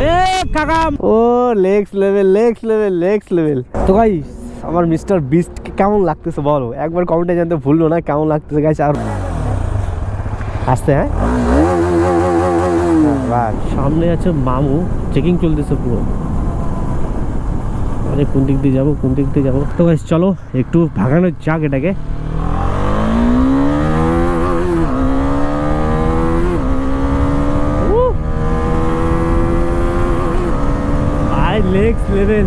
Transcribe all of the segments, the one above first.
এ কাকা। ও next level next level next level তো ভাই আমার মিস্টার বিস্ট কেমন লাগতেছে বলো? একবার কমেন্টে জানতে ভুললো না কেমন লাগতেছে গাইস আর আসতে হ্যাঁ? সামনে আছে মামু চেকিং চলতেছে পুরো। আরে কোন দিক দিয়ে যাব কোন দিক দিয়ে যাব? তো গাইস চলো একটু ভাগানো যাক এটাকে। লেভেল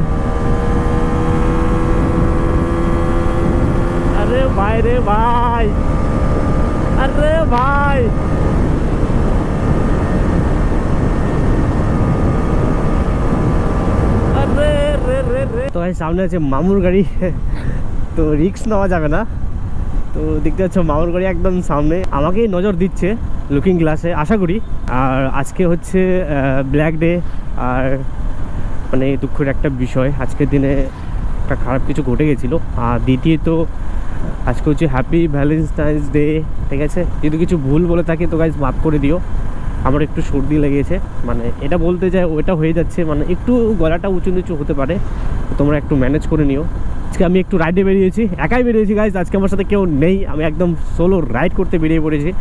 আরে ভাই রে ভাই। আরে ভাই। তো ভাই, সামনে আছে মামুর গাড়ি। তো রিক্স নেওয়া যাবে না। তো দেখতে পাচ্ছ, মামুর গাড়ি একদম সামনে। আমাকেই নজর দিচ্ছে লুকিং গ্লাসে আশা করি। আর আজকে হচ্ছে ব্ল্যাক ডে আর মানে দুঃখের একটা বিষয়। আজকের দিনে একটা খারাপ কিছু ঘটে গেছিল। আর দ্বিতীয়ত, আজকে হচ্ছে হ্যাপি ভ্যালেন্টাইন্স ডে ঠিক আছে? যদি কিছু ভুল বলে থাকি তো গাইজ মাফ করে দিও। আমার একটু সর্দি লেগেছে। মানে এটা বলতে যায় ওইটা হয়ে যাচ্ছে। মানে একটু গলাটা উঁচু নিচু হতে পারে। তোমরা একটু ম্যানেজ করে নিও। আজকে আমি একটু রাইডে বেরিয়েছি। একাই বেরিয়েছি গাইজ আজকে আমার সাথে কেউ নেই। আমি একদম সোলো রাইড করতে বেরিয়ে পড়েছি।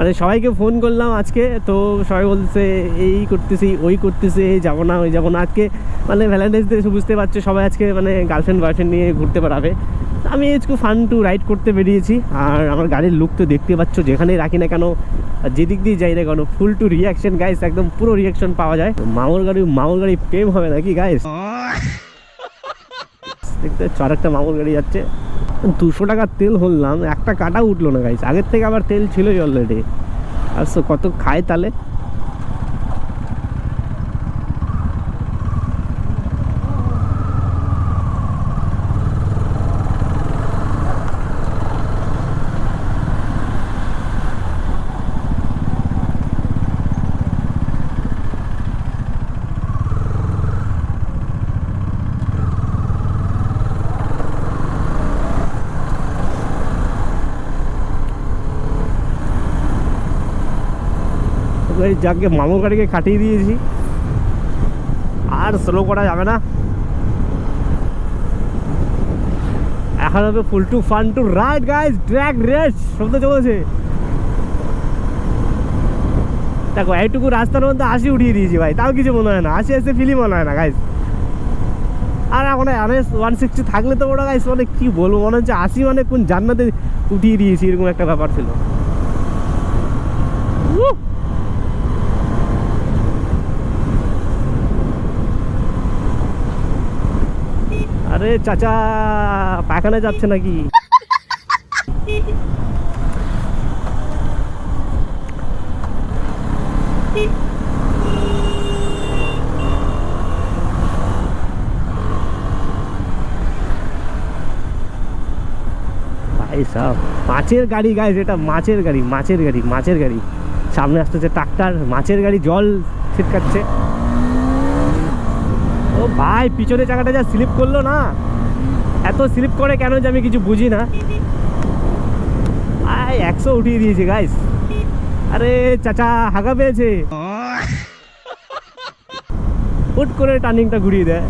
মানে সবাইকে ফোন করলাম আজকে তো সবাই বলছে এই করতেছি ওই করতেছি এই যাব না ওই যাব না। আজকে মানে ভ্যালেন্টাইন্স ডে বুঝতে পারছ সবাই আজকে মানে গার্লফ্রেন্ড বয়ফ্রেন্ড নিয়ে ঘুরতে পারাবে আমি আজকে ফান টু রাইড করতে বেরিয়েছি আর আমার গাড়ির লুক তো দেখতে পাচ্ছ যেখানেই রাখি না কেন আর যেদিক দিয়ে যাই না কেন ফুল টু রিয়াকশন গাইস একদম পুরো রিয়াকশন পাওয়া যায়। মামুর গাড়ি মামুর গাড়ি প্রেম হবে নাকি গাইস দেখতে পাচ্ছ আরেকটা মামুর গাড়ি যাচ্ছে। দুশো টাকার তেল হলাম একটা কাটা উঠল না গাইস আগের থেকে আবার তেল ছিল অলরেডি আর কত খায় তাহলে ওই যাকে মামুর গাড়িকে কাটিয়ে দিয়েছি। আর স্লো করা যাবে না। এখন হবে full to fun to ride guys track race শব্দ চলেছে। দেখো, এইটুকু রাস্তার মধ্যে আসি উঠিয়ে দিয়েছি ভাই। তাও কিছু মনে হয় না। আসি আসে ফিলি মনে হয় না গাইজ আর এখন এনএস ওয়ান সিক্সটি থাকলে তো ওরা গাইজ মানে কি বলব? মনে হচ্ছে আসি মানে কোন জান্নাতে উঠিয়ে দিয়েছি, এরকম একটা ব্যাপার ছিল। আরে চাচা পায়খানা যাচ্ছে নাকি? ভাই মাছের গাড়ি গাইজ এটা মাছের গাড়ি মাছের গাড়ি মাছের গাড়ি। সামনে আসতেছে ট্রাক্টার, মাছের গাড়ি জল ছিটকাচ্ছে। ও ভাই পিছনে চাকাটা যা স্লিপ করল না। এত স্লিপ করে কেন যে আমি কিছু বুঝি না। আয় একশো উঠিয়ে দিয়েছে গাইস আরে চাচা হাগা পেয়েছে। হুট করে টার্নিংটা ঘুরিয়ে দেয়।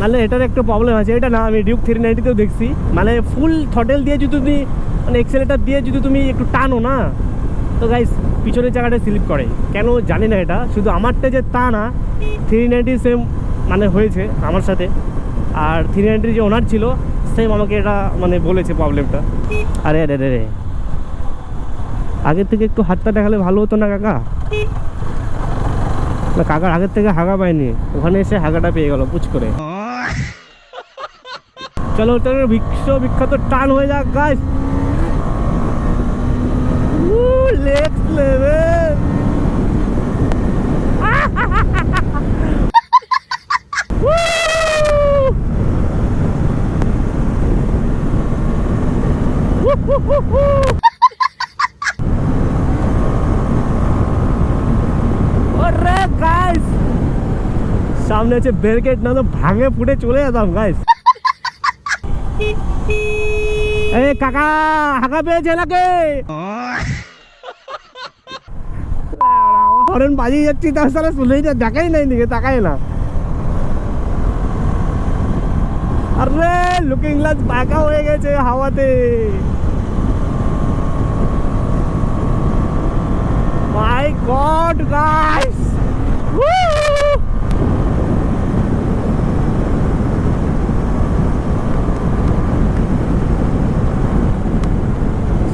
মানে এটার একটু প্রবলেম আছে। এটা না, আমি ডিউক থ্রি নাইনটিতেও দেখছি। মানে ফুল থটেল দিয়ে যদি তুমি মানে এক্সেলেটার দিয়ে যদি তুমি একটু টানো না, তো গাইস পিছনের জায়গাটা স্লিপ করে। কেন জানি না এটা, শুধু আমারটা যে তা না থ্রি নাইনটি সেম মানে হয়েছে আমার সাথে। আর থ্রি নাইনটির যে ওনার ছিল সেম আমাকে এটা মানে বলেছে প্রবলেমটা আরে আরে রে আগের থেকে একটু হাতটা দেখালে ভালো হতো না কাকা? না, কাকার আগের থেকে হাগা পায়নি। ওখানে এসে হাগাটা পেয়ে গেল, পুচ করে। চলো তোর বিশ্ব বিখ্যাত টান হয়ে যাক গাইস নেক্সট লেভেল সামনে আছে ব্যারিকেড না তো ভাঙে ফুটে চলে যেতাম গাইস এই কাকা হাঁকা পেয়েছে নাকি হরেন বাজিয়ে যাচ্ছি তার সাথে শুনেই না দেখাই নাই দিকে তাকাই না আরে লুকিং গ্লাস বাঁকা হয়ে গেছে হাওয়াতে মাই গড গাইস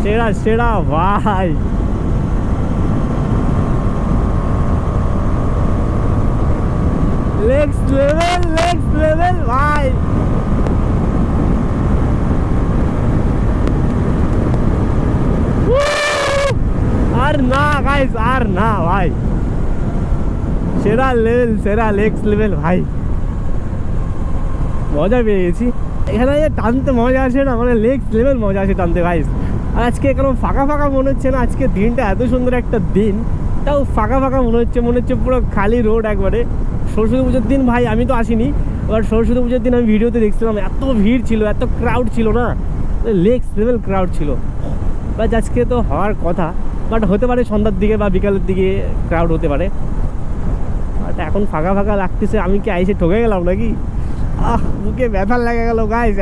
সেরা সেরা, ভাই। নেক্সট লেভেল নেক্সট লেভেল ভাই। আর না গাইস আর না, ভাই। সেরা লেভেল সেরা নেক্সট লেভেল ভাই। মজা পেয়ে গেছি। এখানে যে টানতে মজা আসে না মানে নেক্সট লেভেল মজা আসে টানতে ভাই আর আজকে কেমন ফাঁকা ফাঁকা মনে হচ্ছে না? আজকে দিনটা এত সুন্দর একটা দিন। তাও ফাঁকা ফাঁকা মনে হচ্ছে মনে হচ্ছে পুরো খালি রোড একবারে। সরস্বতী পুজোর দিন ভাই, আমি তো আসিনি। এবার সরস্বতী পুজোর দিন আমি ভিডিওতে দেখছিলাম, এত ভিড় ছিল, এত ক্রাউড ছিল না? লেক্স লেভেল ক্রাউড ছিল। বাট আজকে তো হওয়ার কথা। বাট হতে পারে সন্ধ্যার দিকে বা বিকালের দিকে ক্রাউড হতে পারে। বাট এখন ফাঁকা ফাঁকা লাগতেছে, আমি কি আইসে ঠকে গেলাম নাকি? আহ বুকে ব্যথা লেগে গেল গাইস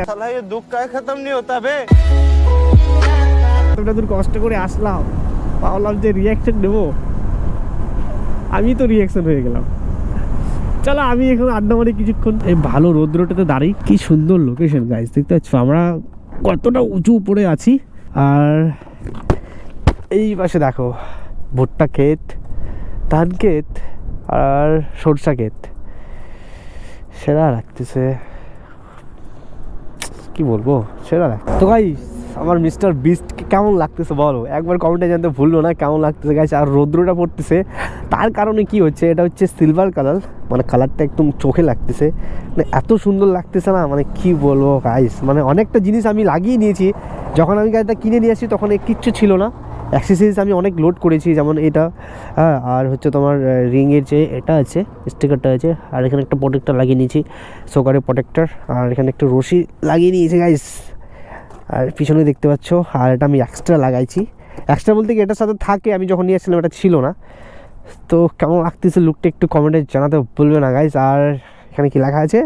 দুঃখ খতম নেই হতে হবে এতটা দূর কষ্ট করে আসলাম, ভাবলাম যে রিয়াকশন নেব। আমি তো রিয়াকশন হয়ে গেলাম। চলো আমি এখন আড্ডা মারি কিছুক্ষণ এই ভালো রৌদ্রটাতে দাঁড়িয়ে কি সুন্দর লোকেশন গাইস দেখতে পাচ্ছ? আমরা কতটা উঁচু উপরে আছি। আর এই পাশে দেখো, ভুট্টা ক্ষেত, ধান ক্ষেত, আর সরষা ক্ষেত। সেরা লাগতেছে। কি বলব? সেরা লাগ তো গাই আমার মিস্টার বিস্ট কেমন লাগতেছে বলো? একবার কমেন্টে জানতে ভুললো না কেমন লাগতেছে গাইস আর রৌদ্রটা পড়তেছে। তার কারণে কি হচ্ছে, এটা হচ্ছে সিলভার কালার মানে কালারটা একদম চোখে লাগতেছে। মানে এত সুন্দর লাগতেছে না মানে কি বলব গাইস মানে অনেকটা জিনিস আমি লাগিয়ে নিয়েছি। যখন আমি গাড়িটা কিনে নিয়ে আসি তখন কিচ্ছু ছিল না। অ্যাক্সেসরিজ আমি অনেক লোড করেছি, যেমন এটা হ্যাঁ আর হচ্ছে তোমার রিংয়ের যে এটা আছে স্টিকারটা আছে, আর এখানে একটা প্রোটেক্টার লাগিয়ে নিয়েছি সোকারের প্রোটেক্টার আর এখানে একটা রশি লাগিয়ে নিয়েছি গাইস আর পিছনে দেখতে পাচ্ছ, আর এটা আমি এক্সট্রা লাগাইছি। এক্সট্রা বলতে কি, এটার সাথে থাকে, আমি যখন নিয়ে আসছিলাম এটা ছিল না। তো কেমন লাগতেছে লুকটা একটু কমেন্টে জানাতে বলবে না গাইস আর এখানে কি লেখা আছে?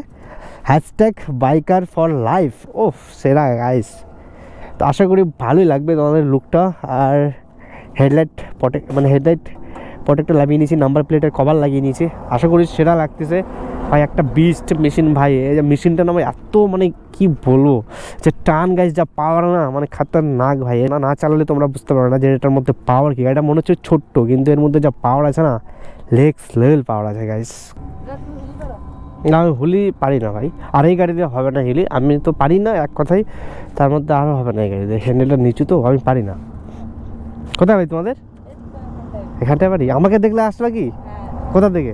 হ্যাশট্যাগ বাইকার ফর লাইফ ওফ সেরা গাইস তো আশা করি ভালোই লাগবে তোমাদের লুকটা আর হেডলাইট পটে মানে হেডলাইট প্রোটেক্টর লাগিয়ে নিয়েছি নাম্বার প্লেটের কভার লাগিয়ে নিয়েছি। আশা করি সেরা লাগতেছে। ভাই একটা বিস্ট মেশিন ভাই এই যে মেশিনটা না ভাই এত মানে কি বলব? যে টান গাইজ যা পাওয়ার না মানে খাতারনাক ভাই না না চালালে তোমরা বুঝতে পারো না যে এটার মধ্যে পাওয়ার কি। এটা মনে হচ্ছে ছোট্ট কিন্তু এর মধ্যে যা পাওয়ার আছে না লেক্স লেভেল পাওয়ার আছে গাইজ না আমি হুলি পারি না ভাই। আর এই গাড়িতে হবে না হিলি আমি তো পারি না এক কথাই তার মধ্যে আরও হবে না এই গাড়িতে। হ্যান্ডেলটা নিচু তো আমি পারি না। কোথায় ভাই তোমাদের? এখানটায় পারি আমাকে দেখলে আসলা কি? কোথা থেকে?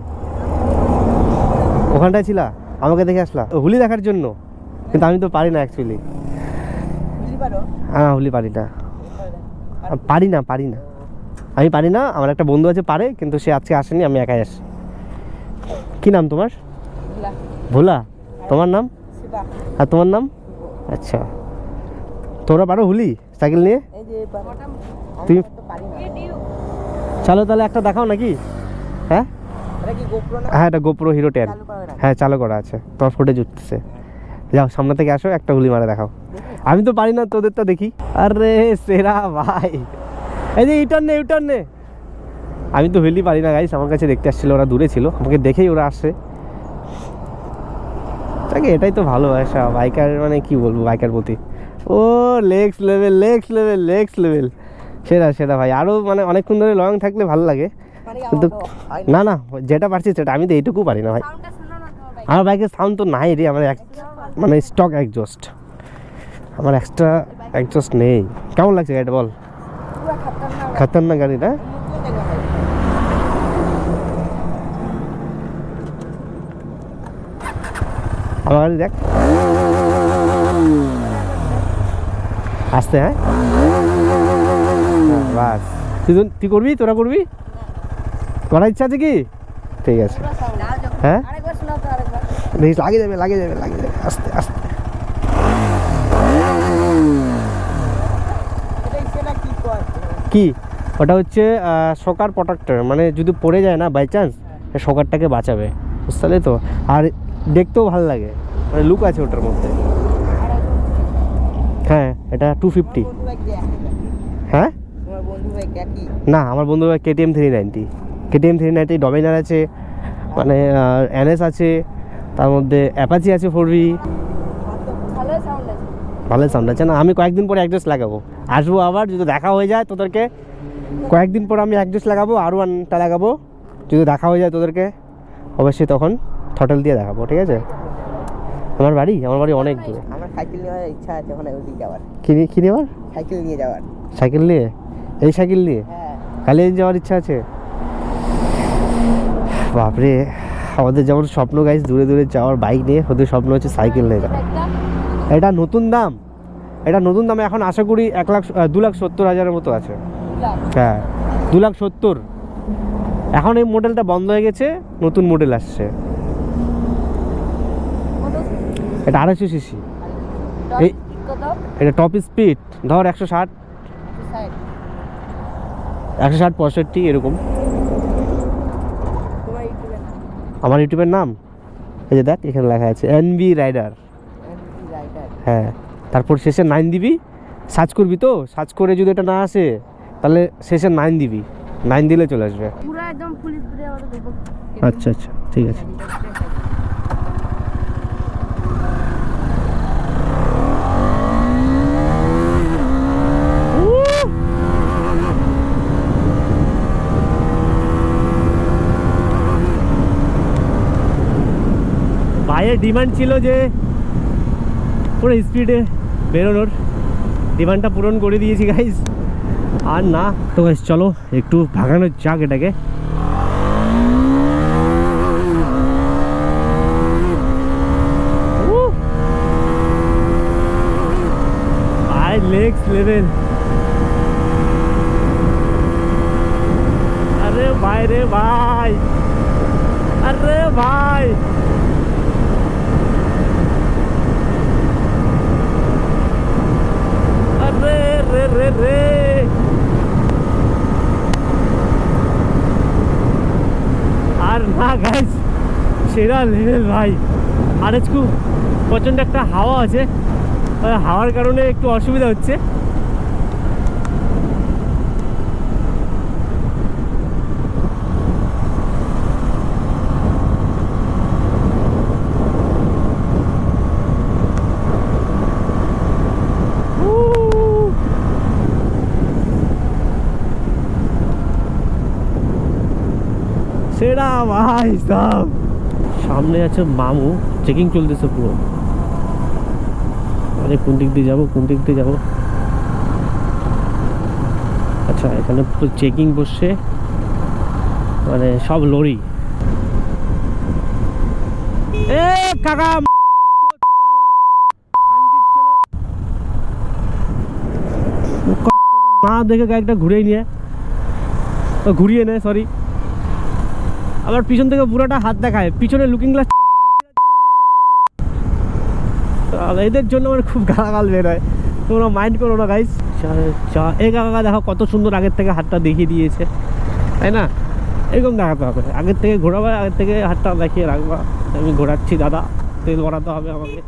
ওখানটায় ছিলা? আমাকে দেখে আসলা? হুলি দেখার জন্য? কিন্তু আমি তো পারি না অ্যাকচুয়ালি হ্যাঁ হুলি পারি না। পারি না পারি না। আমি পারি না আমার একটা বন্ধু আছে পারে কিন্তু সে আজকে আসেনি আমি একাই আসি। কি নাম তোমার? ভোলা। তোমার নাম? আর তোমার নাম? আচ্ছা। তোমরা পারো হুলি? সাইকেল নিয়ে? তুমি চলো তাহলে একটা দেখাও নাকি? হ্যাঁ? হ্যাঁ এটা গোপ্রো হিরো টেন হ্যাঁ চালু করা আছে। তোমার ফুটেজ উঠতেছে। যাও সামনে থেকে আসো একটা হুলি মারে দেখাও। আমি তো পারি না তোদেরটা দেখি। আরে সেরা ভাই। এই যে ইউটার্ন নে ইউটার্ন নে। আমি তো হুলি পারি না গাইস আমার কাছে দেখতে আসছিল ওরা দূরে ছিল। আমাকে দেখেই ওরা আসছে। তাকে এটাই তো ভালো ভালোবাসা বাইকার মানে কি বলব বাইকার প্রতি। ও next level next level next level সেটা সেটা ভাই। আরও মানে অনেকক্ষণ ধরে লং থাকলে ভালো লাগে। কিন্তু না। না যেটা পারছি সেটা আমি তো এইটুকু পারি না ভাই। আমার বাইকের সাউন্ড তো নাই রে, আমার এক- মানে স্টক একজস্ট আমার এক্সট্রা একজস্ট নেই। কেমন লাগছে গাড়িটা বল? খাতারনাক গাড়িটা আমার গাড়ি দেখ। আসতে হ্যাঁ? বাস। তুই তুই করবি? তোরা করবি? করার ইচ্ছা আছে কি? ঠিক আছে। হ্যাঁ? দেখিস লাগে যাবে লাগে যাবে লাগে যাবে আস্তে আস্তে। কি? ওটা হচ্ছে সকার প্রোটেক্টর। মানে যদি পড়ে যায় না বাই চান্স সকারটাকে বাঁচাবে। বুঝতে তো? আর দেখতেও ভালো লাগে। মানে লুক আছে ওটার মধ্যে। হ্যাঁ এটা টু ফিফটি হ্যাঁ? না, আমার বন্ধু KTM three ninety KTM three ninety Dominar আছে মানে এনএস আছে। তার মধ্যে অ্যাপাচি আছে ফোর ভি ভালো সাউন্ড আছে। না আমি কয়েকদিন পরে অ্যাডজাস্ট লাগাবো। আসব আবার যদি দেখা হয়ে যায় তোদেরকে কয়েকদিন পর আমি অ্যাডজাস্ট লাগাবো আর ওয়ানটা লাগাবো। যদি দেখা হয়ে যায় তোদেরকে অবশ্যই তখন থটল দিয়ে দেখাবো ঠিক আছে? আমার বাড়ি? আমার বাড়ি অনেক দূরে। আমার সাইকেল নেওয়ার ইচ্ছা আছে ওখানে ওদিকে যাওয়ার। কিনে কিনে আবার সাইকেল নিয়ে যাওয়ার। সাইকেল নিয়ে? এই সাইকেল নিয়ে? হ্যাঁ। কালিয়াজ যাওয়ার ইচ্ছা আছে? বাপরে। আমাদের যেমন স্বপ্ন গাইজ দূরে দূরে যাওয়ার বাইক নিয়ে ওদের স্বপ্ন হচ্ছে সাইকেল নিয়ে যাওয়া। এটা নতুন দাম। এটা নতুন দামে এখন আশা করি এক লাখ দু লাখ সত্তর হাজারের মতো আছে। হ্যাঁ দু লাখ সত্তর। এখন এই মডেলটা বন্ধ হয়ে গেছে, নতুন মডেল আসছে। এটা আড়াইশো সিসি এই- এটা টপ স্পিড ধর একশো ষাট। একশো ষাট পঁয়ষট্টি, এরকম তোমার ইউটিউবে আমার ইউটিউবের নাম? এই যে দেখ এখানে লেখা আছে এনবি রাইডার রাইডার হ্যাঁ তারপর শেষে নাইন দিবি। সার্চ করবি তো সার্চ করে যদি এটা না আসে তাহলে শেষে নাইন দিবি। নাইন দিলে চলে আসবে। আচ্ছা আচ্ছা ঠিক আছে। ভাইয়ের ডিমান্ড ছিল যে পুরো স্পিডে বেরোনোর। ডিমান্ডটা পূরণ করে দিয়েছি গাইজ আর না, তো গাইজ চলো, একটু ভাগানো যাক এটাকে। আরে ভাই, রে আরে ভাই আরে রে রে রে আর না গাইস সেরা লেভেল ভাই। আর একটু প্রচণ্ড একটা হাওয়া আছে। হাওয়ার কারণে একটু অসুবিধা হচ্ছে। সেরা, ভাই, সব। সামনে আছে মামু চেকিং চলতেছে পুরো। আরে কোন দিক দিয়ে যাব, কোন দিক দিয়ে যাব? আচ্ছা এখানে পুরো চেকিং বসছে। মানে সব লরি। এ, কাকা মা দেখে গাড়িটা ঘুরিয়ে নিয়ে। ঘুরিয়ে নেয় সরি আবার পিছন থেকে পুরোটা হাত দেখায়। পিছনে লুকিং গ্লাস এদের জন্য আমার খুব গালাগাল বেরোয় তোমরা মাইন্ড করো না গাইস এই কাকা, দেখো কত সুন্দর আগের থেকে হাতটা দেখিয়ে দিয়েছে। তাই না? এরকম দেখাতে হবে। আগের থেকে ঘোরাবে, আগের থেকে হাতটা দেখিয়ে রাখবা। আমি ঘোরাচ্ছি, দাদা। তেল ভরাতে হবে আমাকে।